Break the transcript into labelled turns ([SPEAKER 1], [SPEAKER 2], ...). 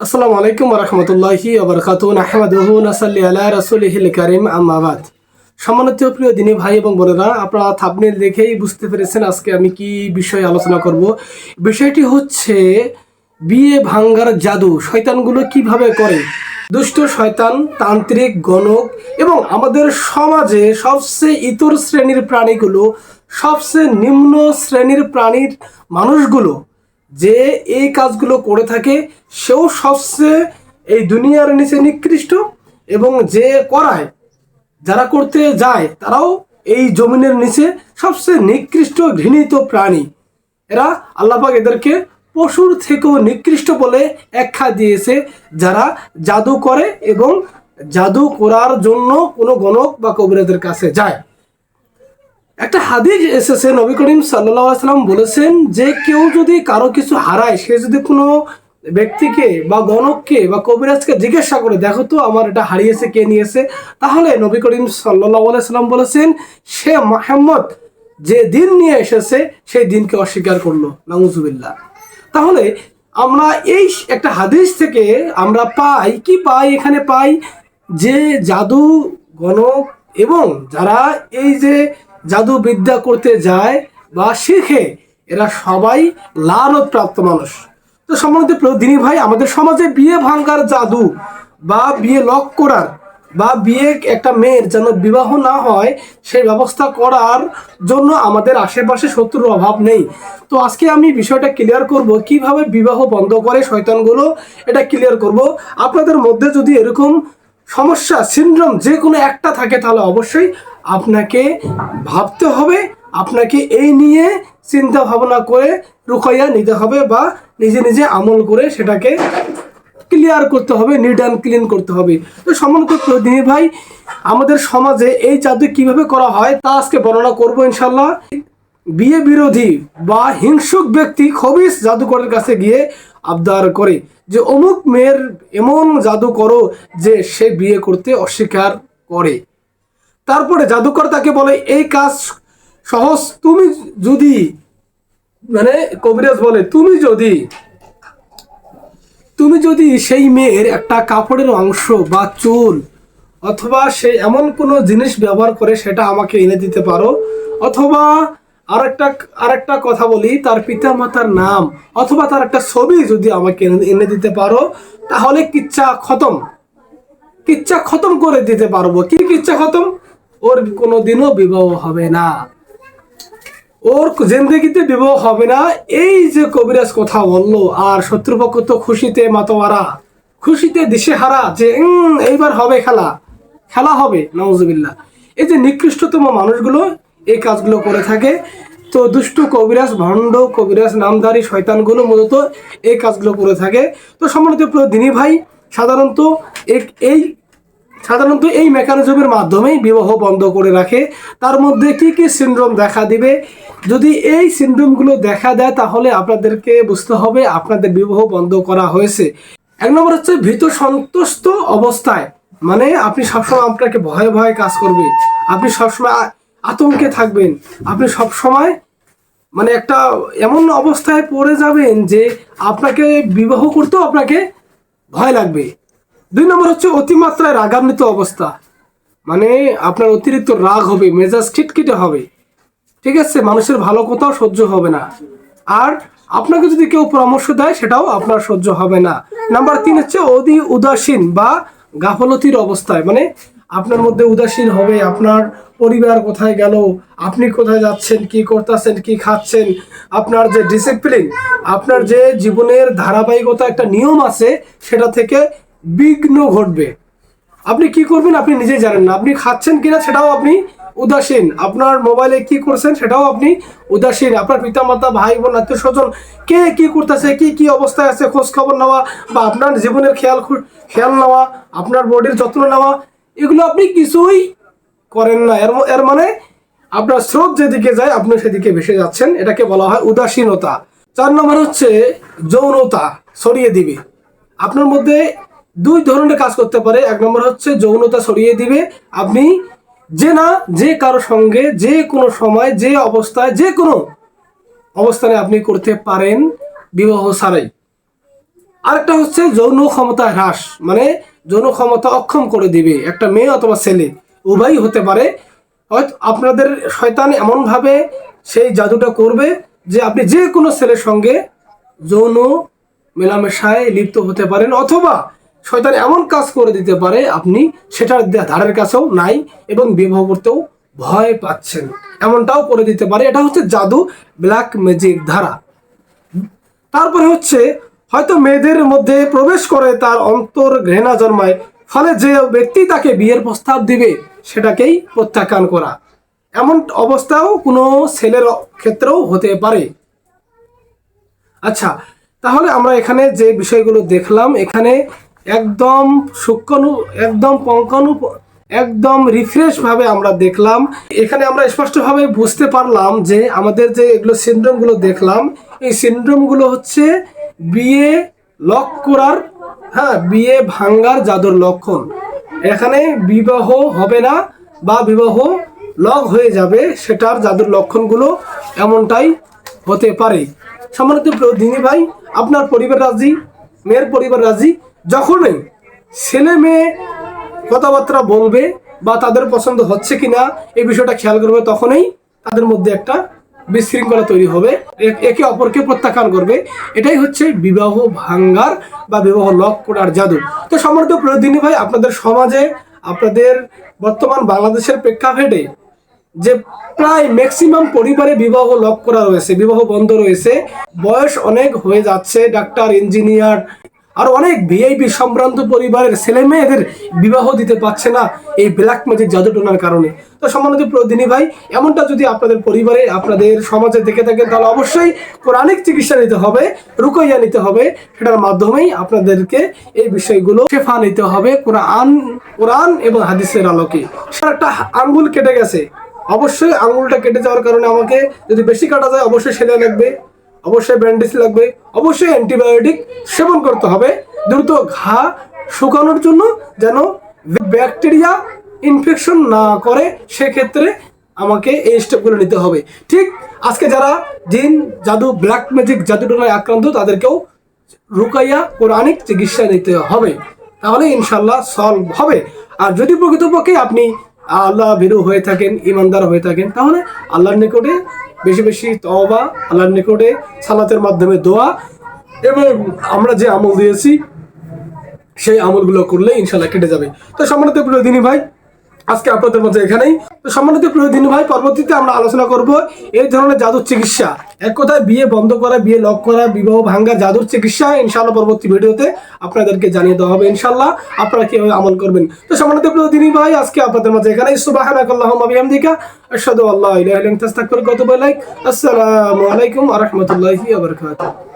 [SPEAKER 1] আসসালামু আলাইকুম রহমতুল্লাহি আবরকাতুন আহমদহু নাসাল্লি আলা রসুলহিল করিম। আম্মাবাদ সম্মানিত প্রিয় দিনী ভাই এবং বোনেরা, আপনারা থাপনেল দেখেই বুঝতে পেরেছেন আজকে আমি কি বিষয়ে আলোচনা করব। বিষয়টি হচ্ছে বিয়ে ভাঙ্গার জাদু, শয়তানগুলো কীভাবে করে? দুষ্ট শয়তান, তান্ত্রিক, গণক এবং আমাদের সমাজে সবচেয়ে ইতর শ্রেণির প্রাণীগুলো, সবচেয়ে নিম্ন শ্রেণির প্রাণীর মানুষগুলো যে এই কাজগুলো করে থাকে, সেও সবচেয়ে এই দুনিয়ার নিচে নিকৃষ্ট এবং যে করায়, যারা করতে যায়, তারাও এই জমিনের নিচে সবচেয়ে নিকৃষ্ট ঘৃণিত প্রাণী। এরা আল্লাপাক এদেরকে পশুর থেকেও নিকৃষ্ট বলে একখা দিয়েছে, যারা জাদু করে এবং জাদু করার জন্য কোনো গণক বা কবিরাদের কাছে যায়। একটা হাদিস এসেছে, নবী করিম সাল্লাম বলেছেন যে কেউ যদি কারও কিছু হারায়, সে যদি কোনো ব্যক্তিকে বা গণককে বা কবিরাজকে জিজ্ঞাসা করে, দেখো তো আমার এটা হারিয়েছে, কে নিয়েছে? তাহলে নবী করিম সাল্লাহ সাল্লাম বলেছেন, সে মাহমদ যে দিন নিয়ে এসেছে, সেই দিনকে অস্বীকার করল। নাউজুবিল্লাহ। তাহলে আমরা এই একটা হাদিস থেকে আমরা পাই, কি পাই এখানে পাই? যে জাদু, গণক এবং যারা এই যে জাদু বিদ্যা করতে যায় বা শেখে, এরা সবাই লানত প্রাপ্ত মানুষ। তো সম্বন্ধে দিনী ভাই, আমাদের সমাজে বিয়ে ভাঙ্গার জাদু বা বিয়ে লক করার বা বিয়ে একটা মেয়ের যেন বিবাহ না হয়, সেই ব্যবস্থা করার জন্য আমাদের আশেপাশে শত্রুর অভাব নেই। তো আজকে আমি বিষয়টা ক্লিয়ার করব, কীভাবে বিবাহ বন্ধ করে শয়তানগুলো এটা ক্লিয়ার করব। আপনাদের মধ্যে যদি এরকম সমস্যা সিনড্রোম যে কোনো একটা থাকে, তাহলে অবশ্যই আপনাকে ভাবতে হবে, আপনাকে এই নিয়ে চিন্তা ভাবনা করে রুখাইয়া নিতে হবে বা নিজে নিজে আমল করে সেটাকে ক্লিয়ার করতে হবে নিট অ্যান্ড ক্লিন করতে হবে। তো সম্মানিত দিনী ভাই, আমাদের সমাজে এই জাদু কীভাবে করা হয় তা আজকে বর্ণনা করব ইনশাল্লাহ বিয়ে বিরোধী বা হিংসুক ব্যক্তি খবিস জাদুকরের কাছে গিয়ে আবদার করে যে, অমুক মেয়ের এমন জাদু করো যে সে বিয়ে করতে অস্বীকার করে। তারপরে জাদুকর তাকে বলে, এই কাজ সহজ। তুমি যদি মানে কবিরাজ বলে, তুমি যদি তুমি যদি সেই মেয়ের একটা কাপড়ের অংশ বা চুল অথবা সে এমন কোনো জিনিস ব্যবহার করে সেটা আমাকে এনে দিতে পারো, অথবা আরেকটা আরেকটা কথা বলি, তার পিতা মাতার নাম অথবা তার একটা ছবি যদি আমাকে এনে দিতে পারো, তাহলে কিচ্ছা খতম। কিচ্ছা খতম করে দিতে পারব। কি কিচ্ছা খতম? ওর কোনোদিনও বিবাহ হবে না। ওর জিন্দগিতে বিবাহ হবে না। এই যে কবিরাজ কথা বলল আর শত্রুপক্ষ তো খুশিতে মাতোয়ারা খুশিতে দিশেহারা যে উম, এইবার হবে খেলা। খেলা হবে নওয়াজবিল্লা এই যে নিকৃষ্টতম মানুষগুলো এই কাজগুলো করে থাকে তো দুষ্টু কবিরাজ ভণ্ড কবিরাজ নামধারী শয়তানগুলো মূলত এই কাজগুলো করে থাকে। তো সম্মানিত প্রিয় দিনী ভাই সাধারণত এই সাধারণত এই মেকানিজমের মাধ্যমেই বিবাহ বন্ধ করে রাখে। তার মধ্যে কি কি সিনড্রোম দেখা দিবে? যদি এই সিনড্রোমগুলো দেখা দেয়, তাহলে আপনাদেরকে বুঝতে হবে আপনাদের বিবাহ বন্ধ করা হয়েছে। এক নম্বর হচ্ছে ভীত সন্তুষ্ট অবস্থায়। মানে আপনি সবসময় আপনাকে ভয়ে ভয়ে কাজ করবে। আপনি সবসময় আতঙ্কে থাকবেন। আপনি সবসময় মানে একটা এমন অবস্থায় পড়ে যাবেন যে আপনাকে বিবাহ করতেও আপনাকে ভয় লাগবে। দুই নম্বর হচ্ছে অতিমাত্রায় রাগান্বিত অবস্থা। মানে আপনার অতিরিক্ত রাগ হবে, মেজাজ খিটখিটে হবে। ঠিক আছে, মানুষের ভালো কথাও সহ্য হবে না। আর আপনাকে যদি কেউ পরামর্শ দেয়, সেটাও আপনার সহ্য হবে না। নাম্বার তিন হচ্ছে অতি উদাসীন বা গাফলতির অবস্থায়। মানে আপনার মধ্যে উদাসীন হবে, আপনার পরিবার কোথায় গেল, আপনি কোথায় যাচ্ছেন, কি করতেছেন, কি খাচ্ছেন, আপনার যে ডিসিপ্লিন আপনার যে জীবনের ধারাবাহিকতা একটা নিয়ম আছে, সেটা থেকে বিঘ্ন ঘটবে। আপনি কি করবেন আপনি নিজেই জানেন না। আপনি খাচ্ছেন কিনা সেটাও আপনি উদাসীন। আপনার মোবাইলে কি করছেন সেটাও আপনি উদাসীন। আপনার পিতামাতা, ভাই বোন, আত্মীয় স্বজন কে কি করতেছে, কি কি অবস্থায় আছে, খোঁজ খবর নেওয়া বা আপনার জীবনের খেয়াল খেয়াল নেওয়া, আপনার বডির যত্ন নেওয়া, এগুলো আপনি কিছুই করেন না। এর এর মানে আপনার স্রোত যেদিকে যায়, আপনি সেদিকে ভেসে যাচ্ছেন। এটাকে বলা হয় উদাসীনতা। চার নম্বর হচ্ছে যৌনতা, ছড়িয়ে দিবে। আপনার মধ্যে দুই ধরনের কাজ করতে পারে। এক নম্বর হচ্ছে যৌনতা ছড়িয়ে দিবে। আপনি যে না, যে কারও সঙ্গে যে কোনো সময়, যে অবস্থায়, যে কোনো অবস্থানে আপনি করতে পারেন বিবাহ ছাড়াই। আরেকটা হচ্ছে যৌন ক্ষমতা হ্রাস মানে যৌন ক্ষমতা অক্ষম করে দিবে। একটা মেয়ে অথবা ছেলে, উভয়ই হতে পারে। হয়তো আপনাদের শয়তান এমনভাবে সেই জাদুটা করবে যে আপনি যে কোনো ছেলের সঙ্গে যৌন মেলামেশায় লিপ্ত হতে পারেন, অথবা শয়তান এমন কাজ করে দিতে পারে, আপনি সেটার ধারের কাছেও নাই এবং বিবাহ করতেও ভয় পাচ্ছেন। এমনটাও করে দিতে পারে। এটা হচ্ছে জাদু ব্ল্যাক ম্যাজিক ধারা। তারপরে হচ্ছে, হয়তো মেয়েদের মধ্যে প্রবেশ করে তার অন্তর ঘৃণা জন্মায়, ফলে যে ব্যক্তি তাকে বিয়ের প্রস্তাব দিবে, সেটাকেই প্রত্যাখ্যান করা। এমন অবস্থাও কোনো ছেলের ক্ষেত্রেও হতে পারে। আচ্ছা তাহলে আমরা এখানে যে বিষয়গুলো দেখলাম, এখানে একদম সূক্ষ্মাণু একদম পঙ্কাণু একদম রিফ্রেশ ভাবে আমরা দেখলাম। এখানে আমরা স্পষ্টভাবে বুঝতে পারলাম যে আমাদের যে এগুলো সিন্ড্রোমগুলো দেখলাম, এই সিন্ড্রোমগুলো হচ্ছে বিয়ে লক করার হ্যাঁ বিয়ে ভাঙ্গার জাদুর লক্ষণ। এখানে বিবাহ হবে না বা বিবাহ লগ হয়ে যাবে, সেটার জাদুর লক্ষণগুলো এমনটাই হতে পারে। সম্মানিত দিনী ভাই, আপনার পরিবার রাজি, মেয়ের পরিবার রাজি? যখনই ছেলে মেয়ে কথাবার্তা বলবে বা তাদের পছন্দ হচ্ছে কিনা এই বিষয়টা খেয়াল করবে, তখনই তাদের মধ্যে একটা বিশৃঙ্খলা তৈরি হবে। একে অপরকে প্রত্যাখ্যান করবে। এটাই হচ্ছে বিবাহ ভাঙ্গার বা বিবাহ লক করার জাদু। তো সম্মানিত প্রতিদিনী ভাই, আপনাদের সমাজে, আপনাদের বর্তমান বাংলাদেশের প্রেক্ষাপটে যে প্রায় ম্যাক্সিমাম পরিবারে বিবাহ লক করা রয়েছে, বিবাহ বন্ধ রয়েছে, বয়স অনেক হয়ে যাচ্ছে ডাক্তার ইঞ্জিনিয়ার আর অনেক ভিআইপি সম্ভ্রান্ত পরিবারের ছেলে মেয়েদের বিবাহ দিতে পারছে না এই ব্ল্যাক ম্যাজিক জাদুটোনার কারণে। তো সম্মানিত প্রদিনী ভাই, এমনটা যদি আপনাদের পরিবারে, আপনাদের সমাজে দেখে থাকেন, তাহলে অবশ্যই কোরআনিক চিকিৎসা নিতে হবে, রুকইয়া নিতে হবে। সেটার মাধ্যমেই আপনাদেরকে এই বিষয়গুলো শেফা নিতে হবে কোরআন কোরআন এবং হাদিসের আলোকে। সেটা একটা আঙ্গুল কেটে গেছে। অবশ্যই আঙুলটা কেটে যাওয়ার কারণে আমাকে যদি বেশি কাটা যায়, অবশ্যই সেলাই লাগবে। অবশ্যই ব্যান্ডেজ লাগবে। অবশ্যই অ্যান্টিবায়োটিক সেবন করতে হবে। দ্রুত ঘা শুকানোর জন্য যেন ব্যাকটেরিয়া ইনফেকশন না করে, সেক্ষেত্রে আমাকে এই স্টেপগুলো নিতে হবে। ঠিক আজকে যারা জিন, জাদু ব্ল্যাক ম্যাজিক জাদুটনায় আক্রান্ত, তাদেরকেও রুকাইয়া কোরআনিক চিকিৎসা নিতে হবে। তাহলে ইনশাল্লাহ সলভ হবে। আর যদি প্রকৃতপক্ষে আপনি আল্লাহ ভীরু হয়ে থাকেন, ইমানদার হয়ে থাকেন, তাহলে আল্লাহর নিকটে বেশি বেশি তওবা, আল্লাহর নিকটে সালাতের মাধ্যমে দোয়া, এবং আমরা যে আমল দিয়েছি, সেই আমলগুলো করলে ইনশাল্লাহ কেটে যাবে। তো সম্মানিত প্রিয় দিনী ভাই আজকে আপনাদের মাঝে এখানেই। সম্মানিত প্রিয় দিনী ভাই, পরবর্তীতে আমরা আলোচনা করব এই ধরনের জাদুর চিকিৎসা। এক কথায় বিয়ে বন্ধ করা, বিয়ে লক করা, বিবাহ ভাঙ্গা জাদুর চিকিৎসা ইনশাল্লাহ পরবর্তী ভিডিওতে আপনাদেরকে জানিয়ে দেওয়া হবে ইনশাল্লাহ আপনারা কীভাবে আমল করবেন? তো সম্মানিত প্রিয় দিনী ভাই, আজকে আপনাদের মাঝে এখানেই। সুবহানাকাল্লাহুম্মা বিহামদিকা, আশহাদু আল্লা ইলাহা আসসালামু আলাইকুম ওয়া